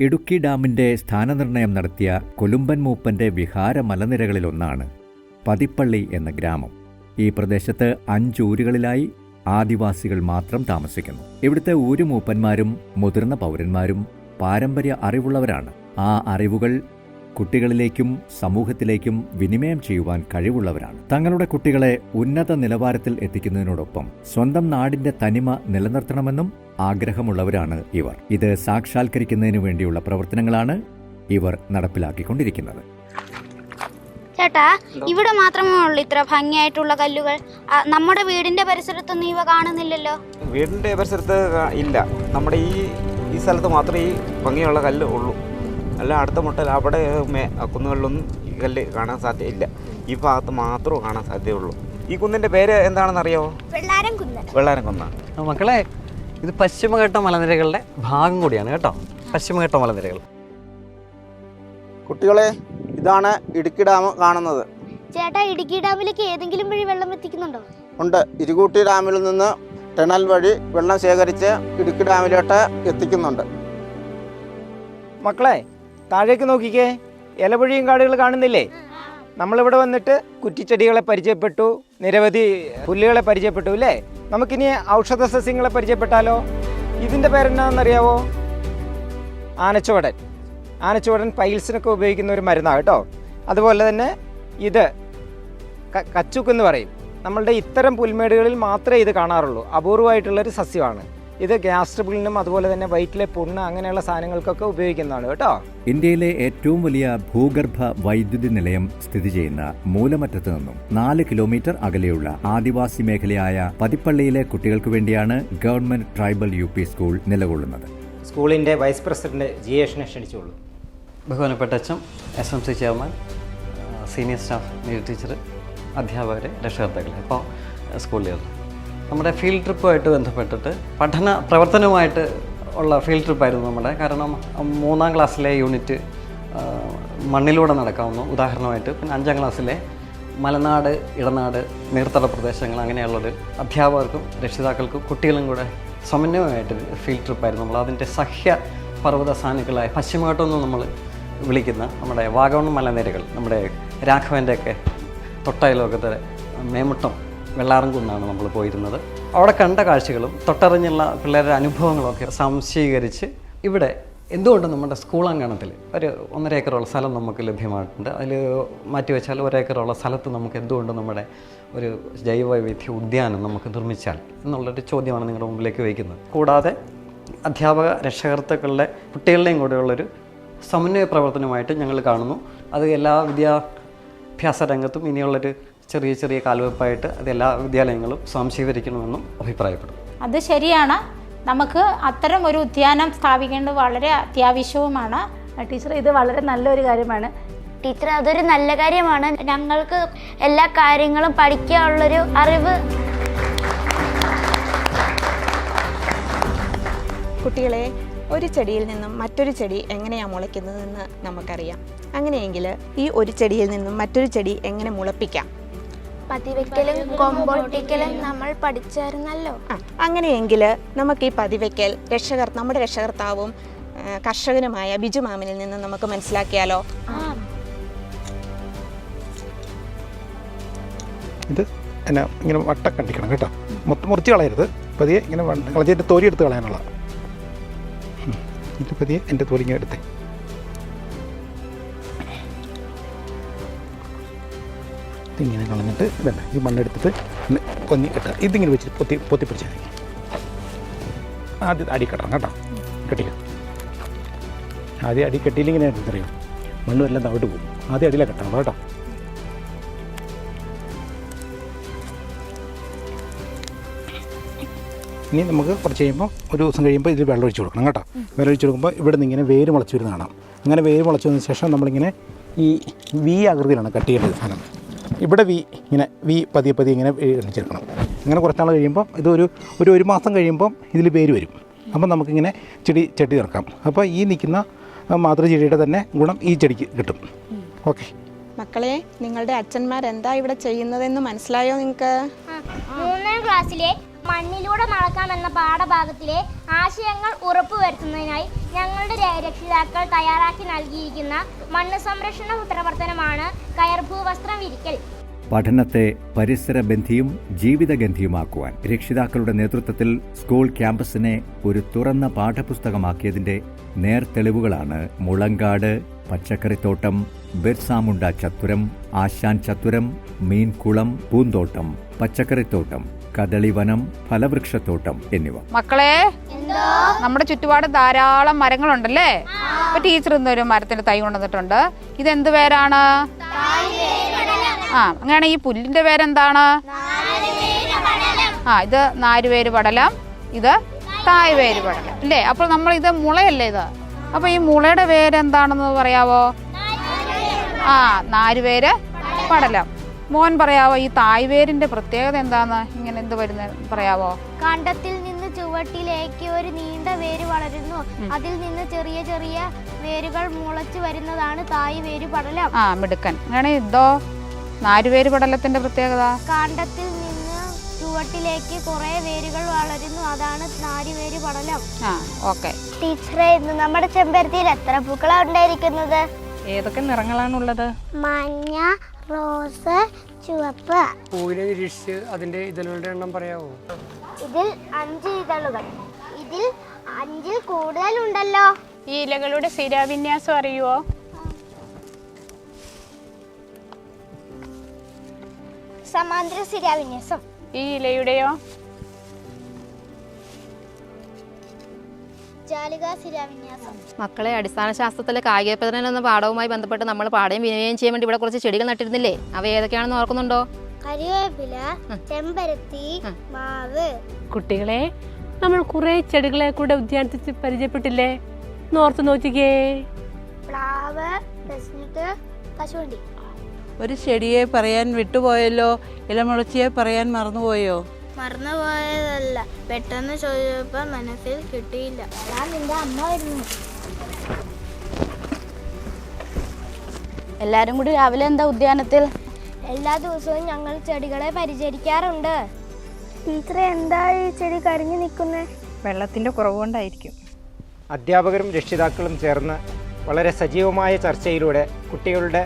ഇടുക്കി ഡാമിന്റെ സ്ഥാനനിർണയം നടത്തിയ കൊലുമ്പൻ മൂപ്പന്റെ വിഹാര മലനിരകളിലൊന്നാണ് പതിപ്പള്ളി എന്ന ഗ്രാമം. ഈ പ്രദേശത്ത് അഞ്ചൂരുകളിലായി ആദിവാസികൾ മാത്രം താമസിക്കുന്നു. ഇവിടുത്തെ ഊരുമൂപ്പന്മാരും മുതിർന്ന പൗരന്മാരും പാരമ്പര്യ അറിവുള്ളവരാണ്. ആ അറിവുകൾ കുട്ടികളിലേക്കും സമൂഹത്തിലേക്കും വിനിമയം ചെയ്യുവാൻ കഴിവുള്ളവരാണ്. തങ്ങളുടെ കുട്ടികളെ ഉന്നത നിലവാരത്തിൽ എത്തിക്കുന്നതിനോടൊപ്പം സ്വന്തം നാടിന്റെ തനിമ നിലനിർത്തണമെന്നും ആഗ്രഹമുള്ളവരാണ് ഇവർ. ഇത് സാക്ഷാത്കരിക്കുന്നതിനു വേണ്ടിയുള്ള പ്രവർത്തനങ്ങളാണ് ഇവർ നടപ്പിലാക്കിക്കൊണ്ടിരിക്കുന്നത്. ചേട്ടാ ഇവിടെ മാത്രമേ ഉള്ളൂ ഇത്ര ഭംഗിയായിട്ടുള്ള കല്ലുകൾ. നമ്മുടെ വീടിന്റെ പരിസരത്തൊന്നും ഇവ കാണുന്നില്ലല്ലോ. വീടിന്റെ പരിസരത്ത് ഇല്ല. നമ്മുടെ ഈ ഈ സ്ഥലത്ത് മാത്രമേ ഈ ഭംഗിയുള്ള കല്ല് ഉള്ളൂ. അല്ല അടുത്ത മുട്ടൽ അവിടെ മേ കുന്നുകളിലൊന്നും ഈ കല്ല് കാണാൻ സാധ്യതയില്ല. ഈ ഭാഗത്ത് മാത്രമേ കാണാൻ സാധ്യതയുള്ളൂ. ഈ കുന്നിന്റെ പേര് എന്താണെന്ന് കുന്നൻ വെള്ളാരം കുന്ന. മക്കളെ ഇത് പശ്ചിമഘട്ട മലനിരകളുടെ ഭാഗം കൂടിയാണ് കേട്ടോ. പശ്ചിമഘട്ട മലനിരകൾ. കുട്ടികളെ ഇതാണ് ഇടുക്കി ഡാം കാണുന്നത്. ചേട്ടാ ഇടുക്കി ഡാമിലേക്ക് ഏതെങ്കിലും വഴി വെള്ളം എത്തിക്കുന്നുണ്ടോ? ഉണ്ട്. ഇരുകൂട്ടി ഡാമിൽ നിന്ന് ടണൽ വഴി വെള്ളം ശേഖരിച്ച് ഇടുക്കി ഡാമിലോട്ട് എത്തിക്കുന്നുണ്ട്. മക്കളെ താഴേക്ക് നോക്കിക്കേ. ഇലപൊഴിയും കാടുകൾ കാണുന്നില്ലേ? നമ്മളിവിടെ വന്നിട്ട് കുറ്റിച്ചെടികളെ പരിചയപ്പെട്ടു. നിരവധി പുല്ലുകളെ പരിചയപ്പെട്ടു അല്ലേ? നമുക്കിനി ഔഷധ സസ്യങ്ങളെ പരിചയപ്പെട്ടാലോ? ഇതിന്റെ പേരെന്നാണെന്നറിയാവോ? ആനച്ചുവടൻ. ആനച്ചുവടൻ പൈൽസിനൊക്കെ ഉപയോഗിക്കുന്ന ഒരു മരുന്നാണ് കേട്ടോ. അതുപോലെ തന്നെ ഇത് കച്ചുക്ക് എന്ന് പറയും. നമ്മളുടെ ഇത്തരം പുൽമേടുകളിൽ മാത്രമേ ഇത് കാണാറുള്ളൂ. അപൂർവമായിട്ടുള്ളൊരു സസ്യമാണ്. ഇത് ഗ്യാസ് ട്രിബിളിനും അതുപോലെ തന്നെ വയറ്റിലെ പുണ്ണ് അങ്ങനെയുള്ള സാധനങ്ങൾക്കൊക്കെ ഉപയോഗിക്കുന്നതാണ് കേട്ടോ. ഇന്ത്യയിലെ ഏറ്റവും വലിയ ഭൂഗർഭ വൈദ്യുതി നിലയം സ്ഥിതി ചെയ്യുന്ന മൂലമറ്റത്ത് നിന്നും നാല് കിലോമീറ്റർ അകലെയുള്ള ആദിവാസി മേഖലയായ പതിപ്പള്ളിയിലെ കുട്ടികൾക്ക് വേണ്ടിയാണ് government tribal U P school നിലകൊള്ളുന്നത്. സ്കൂളിന്റെ വൈസ് പ്രസിഡന്റ് ജിയേഷിനെ ക്ഷണിച്ചോളൂ ബഹുമാനപ്പെട്ട അച്ഛൻ S M C chairman senior staff teacher അധ്യാപകർ രക്ഷകർത്താക്കൾ അപ്പോൾ സ്കൂളുകൾ നമ്മുടെ ഫീൽഡ് ട്രിപ്പുമായിട്ട് ബന്ധപ്പെട്ടിട്ട് പഠന പ്രവർത്തനവുമായിട്ട് ഉള്ള ഫീൽഡ് ട്രിപ്പായിരുന്നു നമ്മുടെ. കാരണം മൂന്നാം ക്ലാസ്സിലെ യൂണിറ്റ് മണ്ണിലൂടെ നടക്കാവുന്നു ഉദാഹരണമായിട്ട് പിന്നെ അഞ്ചാം ക്ലാസ്സിലെ മലനാട് ഇടനാട് നീർത്തട പ്രദേശങ്ങൾ അങ്ങനെയുള്ളൊരു അധ്യാപകർക്കും രക്ഷിതാക്കൾക്കും കുട്ടികളും കൂടെ സമന്വയമായിട്ട് ഫീൽഡ് ട്രിപ്പായിരുന്നു നമ്മൾ. അതിന്റെ സഹ്യ പർവത സാനുക്കളായ പശ്ചിമഘട്ടമെന്ന് നമ്മൾ വിളിക്കുന്ന നമ്മുടെ വാഗമൺ മലനിരകൾ നമ്മുടെ രാഘവന്റെയൊക്കെ തൊട്ടയലോകത്തെ മേമുട്ടം വെള്ളാറംകുന്നാണ് നമ്മൾ പോയിരുന്നത്. അവിടെ കണ്ട കാഴ്ചകളും തൊട്ടറിഞ്ഞുള്ള പിള്ളേരുടെ അനുഭവങ്ങളൊക്കെ സംശീകരിച്ച് ഇവിടെ എന്തുകൊണ്ട് നമ്മുടെ സ്കൂൾ അങ്കണത്തിൽ ഒരു ഒന്നര ഏക്കറുള്ള സ്ഥലം നമുക്ക് ലഭ്യമായിട്ടുണ്ട്? അതിൽ മാറ്റി വെച്ചാൽ സ്ഥലത്ത് നമുക്ക് എന്തുകൊണ്ട് നമ്മുടെ ഒരു ജൈവവൈവിധ്യ ഉദ്യാനം നമുക്ക് നിർമ്മിച്ചാൽ എന്നുള്ളൊരു ചോദ്യമാണ് നിങ്ങളുടെ മുമ്പിലേക്ക് വയ്ക്കുന്നത്. കൂടാതെ അധ്യാപക രക്ഷകർത്താക്കളുടെ കുട്ടികളുടെയും കൂടെയുള്ളൊരു സമന്വയ പ്രവർത്തനമായിട്ട് ഞങ്ങൾ കാണുന്നു. അത് എല്ലാ വിദ്യാഭ്യാസ രംഗത്തും ഇനിയുള്ളൊരു ചെറിയ ചെറിയ കാൽവെപ്പായിട്ട് അത് എല്ലാ വിദ്യാലയങ്ങളും സ്വാംശീകരിക്കണമെന്നും അഭിപ്രായപ്പെടും അത് ശരിയാണ്. നമുക്ക് അത്തരം ഒരു ഉദ്യാനം സ്ഥാപിക്കേണ്ടത് വളരെ അത്യാവശ്യവുമാണ്. ടീച്ചർ ഇത് വളരെ നല്ലൊരു കാര്യമാണ്. ടീച്ചർ അതൊരു നല്ല കാര്യമാണ്. ഞങ്ങൾക്ക് എല്ലാ കാര്യങ്ങളും പഠിക്കാനുള്ളൊരു അറിവ്. കുട്ടികളെ ഒരു ചെടിയിൽ നിന്നും മറ്റൊരു ചെടി എങ്ങനെയാണ് മുളയ്ക്കുന്നതെന്ന് നമുക്കറിയാം. അങ്ങനെയെങ്കിൽ ഈ ഒരു ചെടിയിൽ നിന്നും മറ്റൊരു ചെടി എങ്ങനെ മുളപ്പിക്കാം? പതിവെക്കലും കൊമ്പോട്ടിക്കലും നമ്മൾ പഠിച്ചായിരുന്നല്ലോ. അങ്ങനെയെങ്കിൽ നമുക്ക് ഈ പതിവെക്കൽ രക്ഷകർ നമ്മുടെ രക്ഷകർത്താവും കർഷകനുമായ ബിജു മാമിനിൽ നിന്ന് നമുക്ക് മനസ്സിലാക്കിയാലോ? ഇത് എന്നാ ഇങ്ങനെ വട്ട കണ്ടിക്കണം കേട്ടോ. മൊത്തം മുറിച്ച് കളയരുത്. പതിയെ ഇങ്ങനെ കളഞ്ഞിട്ട് തോരി എടുത്ത് കളയാനുള്ള ഇത് പതിയെ എന്റെ തോലിങ്ങനെ എടുത്തേ. ഇതിങ്ങനെ കളഞ്ഞിട്ട് ഇതല്ല ഈ മണ്ണെടുത്തിട്ട് കൊന്നി കെട്ടുക. ഇതിങ്ങനെ വെച്ച് പൊത്തി പൊത്തി പിടിച്ചാൽ മതി. ആദ്യം അടി കെട്ടണം കേട്ടോ. കെട്ടിക്ക. ആദ്യം അടി കെട്ടിയില്ലെങ്കിൽ എന്തറിയാം? മണ്ണ് എല്ലാം തവിട്ട് പോകും. ആദ്യം അടിയിലെ കെട്ടണം കേട്ടോ. ഇനി നമുക്ക് കുറച്ച് കഴിയുമ്പോൾ ഒരു ദിവസം കഴിയുമ്പോൾ ഇതിൽ വെള്ളം ഒഴിച്ച് കൊടുക്കണം കേട്ടോ. വെള്ളം ഒഴിച്ച് കൊടുക്കുമ്പോൾ ഇവിടെ നിന്ന് ഇങ്ങനെ വേര് മുളച്ച് വരുന്ന കാണാം അങ്ങനെ വേര് മുളച്ച് വന്നതിന് ശേഷം നമ്മളിങ്ങനെ ഈ വി ആകൃതിയിലാണ് കട്ട് ചെയ്യേണ്ടത് സാധനം. ഇവിടെ വി ഇങ്ങനെ വി പതിയെ പതിയെ ഇങ്ങനെ എണ്ണിച്ചെടുക്കണം. ഇങ്ങനെ കുറച്ചാൾ നാൾ ഇത് ഒരു ഒരു ഒരു മാസം കഴിയുമ്പം ഇതിൽ പേര് വരും. അപ്പം നമുക്കിങ്ങനെ ചെടി ചെടി ഇറക്കാം അപ്പോൾ ഈ നിൽക്കുന്ന മാതൃചെടിയുടെ തന്നെ ഗുണം ഈ ചെടിക്ക് കിട്ടും. ഓക്കെ. മക്കളെ നിങ്ങളുടെ അച്ഛന്മാർ എന്താ ഇവിടെ ചെയ്യുന്നതെന്ന് മനസ്സിലായോ നിങ്ങൾക്ക്? മൂന്നാം ക്ലാസ്സിലെ മണ്ണിലൂടെ നടക്കാം എന്ന പാഠഭാഗത്തിലെ ആശയങ്ങൾ ഉറപ്പുവരുത്തുന്നതിനായി ഞങ്ങളുടെ രക്ഷിതാക്കൾ തയ്യാറാക്കി നൽകിയിരിക്കുന്ന മണ്ണ് സംരക്ഷണ പ്രവർത്തനമാണ് കയർഭൂവസ്ത്രം വിരിക്കൽ. പഠനത്തെ പരിസരബന്ധിയും ജീവിതഗന്ധിയുമാക്കുവാൻ രക്ഷിതാക്കളുടെ നേതൃത്വത്തിൽ സ്കൂൾ ക്യാമ്പസിനെ ഒരു തുറന്ന പാഠപുസ്തകമാക്കിയതിന്റെ നേർത്തെളിവുകളാണ് മുളങ്കാട് പച്ചക്കറിത്തോട്ടം ബിർസാമുണ്ട ചത്തുരം ആശാൻ ചത്തുരം മീൻകുളം പൂന്തോട്ടം പച്ചക്കറിത്തോട്ടം കദളിവനം ഫലവൃക്ഷത്തോട്ടം എന്നിവ. മക്കളെ നമ്മുടെ ചുറ്റുപാട് ധാരാളം മരങ്ങളുണ്ടല്ലേ? ഇപ്പൊ ടീച്ചർ ഇന്ന് ഒരു മരത്തിന്റെ തൈ കൊണ്ടുവന്നിട്ടുണ്ട്. ഇത് എന്ത് പേരാണ്? ആ അങ്ങനെയാണ് ഈ പുല്ലിന്റെ പേരെന്താണ്? ആ ഇത് നാരുവേര് പടലം ഇത് തായ്വേര് പടലം അല്ലേ? അപ്പോൾ നമ്മൾ ഇത് മുളയല്ലേ ഇത്? അപ്പൊ ഈ മുളയുടെ പേരെന്താണെന്ന് പറയാവോ? ആ നാരുവേര് പടലം മോൻ പറയാവോ ഈ തായ്വേരിന്റെ പ്രത്യേകത എന്താന്ന്? ഇങ്ങനെ എന്ത് വരുന്ന പറയാവോ? കണ്ടത്തിൽ നിന്ന് ചുവട്ടിലേക്ക് ഒരു നീണ്ട വേര് വളരുന്നു. അതിൽ നിന്ന് ചെറിയ ചെറിയ വേരുകൾ മുളച്ചു വരുന്നതാണ് തായ്വേര് പടലം. ആ മിടുക്കൻ. അങ്ങനെ ഇതോ നാരുവേര് പടലത്തിന്റെ പ്രത്യേകത? കാണ്ടത്തിൽ നിന്ന് ചുവട്ടിലേക്ക് കുറെ വേരുകൾ വളരുന്നു. അതാണ് നാരുവേര് പടലം. ആ ഓക്കെ. ടീച്ചറെ ഇന്ന് നമ്മുടെ ചെമ്പരത്തിയിൽ എത്ര പൂക്കളാണ് ഉണ്ടായിരിക്കുന്നത്? ഏതൊക്കെ നിറങ്ങളാണുള്ളത്? മഞ്ഞ റോസ് ചുവപ്പ്. പൂവിനെ നിരീക്ഷിച്ച് അതിന്റെ ഇതളുകളുടെ എണ്ണം പറയാവോ? ഇതിൽ അഞ്ച് ഇതളുകൾ. ഇതിൽ അഞ്ചിൽ കൂടുതൽ ഉണ്ടല്ലോ ഈ ഇലകളുടെ ശിരാവിന്യാസം അറിയുവോ? സമാന്തര ശിരാവിന്യാസം ഈ ഇലയുടെയോ? മക്കളെ അടിസ്ഥാന ശാസ്ത്രത്തിലെ കായിക പ്രചരണം എന്ന പാഠവുമായി ബന്ധപ്പെട്ട് നമ്മൾ പാടുകയും വിനിമയം ചെയ്യാൻ വേണ്ടി ഇവിടെ കുറച്ച് ചെടികൾ നട്ടിരുന്നില്ലേ? അവ ഏതൊക്കെയാണെന്ന് ഓർക്കുന്നുണ്ടോ? കരിവേപ്പില ചെമ്പരത്തി മാവ്. കുട്ടികളെ നമ്മൾ കുറെ ചെടികളെ കൂടെ ഉദ്യാനത്തിൽ പരിചയപ്പെട്ടില്ലേ? ഓർത്ത് നോക്കിക്കേ. പ്ലാവ് കശുവണ്ടി ഒരു ചെടിയെ പറയാൻ വിട്ടുപോയല്ലോ? ഇലമുളച്ചിയെ പറയാൻ മറന്നുപോയോ? മറന്നുപോയതല്ല. പെട്ടെന്ന് ചോദിച്ചപ്പോൾ മനസ്സിൽ കിട്ടിയില്ല. ഞാൻ നിന്റെ അമ്മ വരുന്നു എല്ലാരും കൂടി രാവിലെ എന്താ ഉദ്യാനത്തിൽ? എല്ലാ ദിവസവും ഞങ്ങൾ ചെടികളെ പരിചരിക്കാറുണ്ട്. ടീച്ചറെ എന്താ ഈ ചെടി കരിഞ്ഞു നിൽക്കുന്നത് വെള്ളത്തിന്റെ കുറവ് കൊണ്ടായിരിക്കും അധ്യാപകരും രക്ഷിതാക്കളും ചേർന്ന് വളരെ സജീവമായ ചർച്ചയിലൂടെ കുട്ടികളുടെ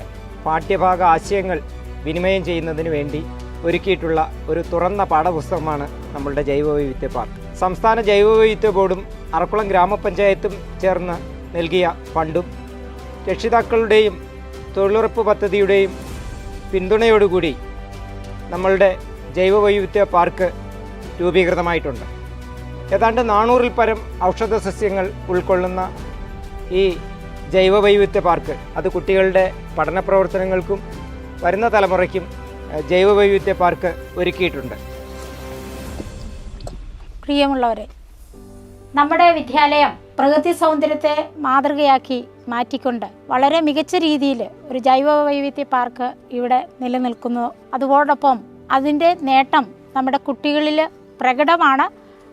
പാഠ്യഭാഗ ആശയങ്ങൾ വിനിമയം ചെയ്യുന്നതിന് വേണ്ടി ഒരുക്കിയിട്ടുള്ള ഒരു തുറന്ന പാഠപുസ്തകമാണ് നമ്മളുടെ ജൈവവൈവിധ്യ പാർക്ക്. സംസ്ഥാന ജൈവവൈവിധ്യ ബോർഡും അറക്കുളം ഗ്രാമപഞ്ചായത്തും ചേർന്ന് നൽകിയ ഫണ്ടും രക്ഷിതാക്കളുടെയും തൊഴിലുറപ്പ് പദ്ധതിയുടെയും പിന്തുണയോടുകൂടി നമ്മളുടെ ജൈവവൈവിധ്യ പാർക്ക് രൂപീകൃതമായിട്ടുണ്ട്. ഏതാണ്ട് നാനൂറിൽ പരം ഔഷധ സസ്യങ്ങൾ ഉൾക്കൊള്ളുന്ന ഈ ജൈവവൈവിധ്യ പാർക്ക് അത് കുട്ടികളുടെ പഠന പ്രവർത്തനങ്ങൾക്കും വരുന്ന തലമുറയ്ക്കും ജൈവവൈവിധ്യ പാർക്ക് ഒരുക്കിയിട്ടുണ്ട്. പ്രിയമുള്ളവരെ നമ്മുടെ വിദ്യാലയം പ്രകൃതി സൗന്ദര്യത്തെ മാതൃകയാക്കി മാറ്റിക്കൊണ്ട് വളരെ മികച്ച രീതിയിൽ ഒരു ജൈവ വൈവിധ്യ പാർക്ക് ഇവിടെ നിലനിൽക്കുന്നു. അതോടൊപ്പം അതിന്റെ നേട്ടം നമ്മുടെ കുട്ടികളിൽ പ്രകടമാണ്.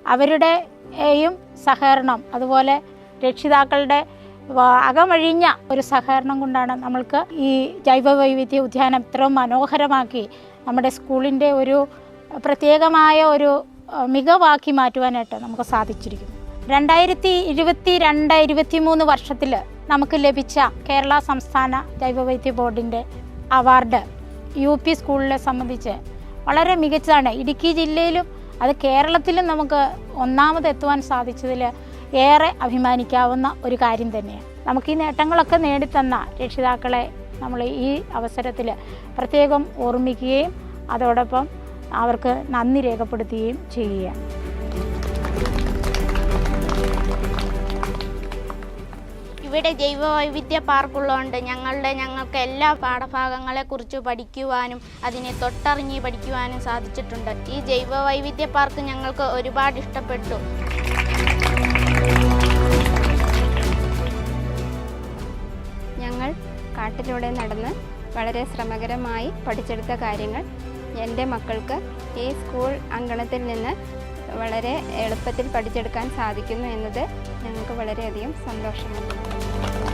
അവരുടെയും സഹകരണം അതുപോലെ രക്ഷിതാക്കളുടെ അകമഴിഞ്ഞ ഒരു സഹകരണം കൊണ്ടാണ് നമ്മൾക്ക് ഈ ജൈവ വൈവിധ്യ ഉദ്യാനം ഇത്രയും മനോഹരമാക്കി നമ്മുടെ സ്കൂളിന്റെ ഒരു പ്രത്യേകമായ ഒരു മികവാക്കി മാറ്റുവാനായിട്ട് നമുക്ക് സാധിച്ചിരിക്കുന്നു. രണ്ടായിരത്തി ഇരുപത്തി രണ്ട് ഇരുപത്തി മൂന്ന് വർഷത്തിൽ നമുക്ക് ലഭിച്ച കേരള സംസ്ഥാന ജൈവവൈദ്യ ബോർഡിന്റെ അവാർഡ് യു പി സ്കൂളിനെ സംബന്ധിച്ച് വളരെ മികച്ചതാണ്. ഇടുക്കി ജില്ലയിലും അത് കേരളത്തിലും നമുക്ക് ഒന്നാമത് എത്തുവാൻ സാധിച്ചതിൽ ഏറെ അഭിമാനിക്കാവുന്ന ഒരു കാര്യം തന്നെയാണ്. നമുക്ക് ഈ നേട്ടങ്ങളൊക്കെ നേടിത്തന്ന രക്ഷിതാക്കളെ നമ്മൾ ഈ അവസരത്തിൽ പ്രത്യേകം ഓർമ്മിക്കുകയും അതോടൊപ്പം അവർക്ക് നന്ദി രേഖപ്പെടുത്തുകയും ചെയ്യുകയാണ്. ഇവിടെ ജൈവവൈവിധ്യ പാർക്കുള്ളതുകൊണ്ട് ഞങ്ങളുടെ ഞങ്ങൾക്ക് എല്ലാ പാഠഭാഗങ്ങളെ കുറിച്ച് പഠിക്കുവാനും അതിനെ തൊട്ടറിഞ്ഞ് പഠിക്കുവാനും സാധിച്ചിട്ടുണ്ട്. ഈ ജൈവവൈവിധ്യ പാർക്ക് ഞങ്ങൾക്ക് ഒരുപാട് ഇഷ്ടപ്പെട്ടു. കാട്ടിലൂടെ നടന്ന് വളരെ ശ്രമകരമായി പഠിച്ചെടുത്ത കാര്യങ്ങൾ എന്റെ മക്കൾക്ക് ഈ സ്കൂൾ അങ്കണത്തിൽ നിന്ന് വളരെ എളുപ്പത്തിൽ പഠിച്ചെടുക്കാൻ സാധിക്കുന്നു എന്നത് ഞങ്ങൾക്ക് വളരെയധികം സന്തോഷമാണ്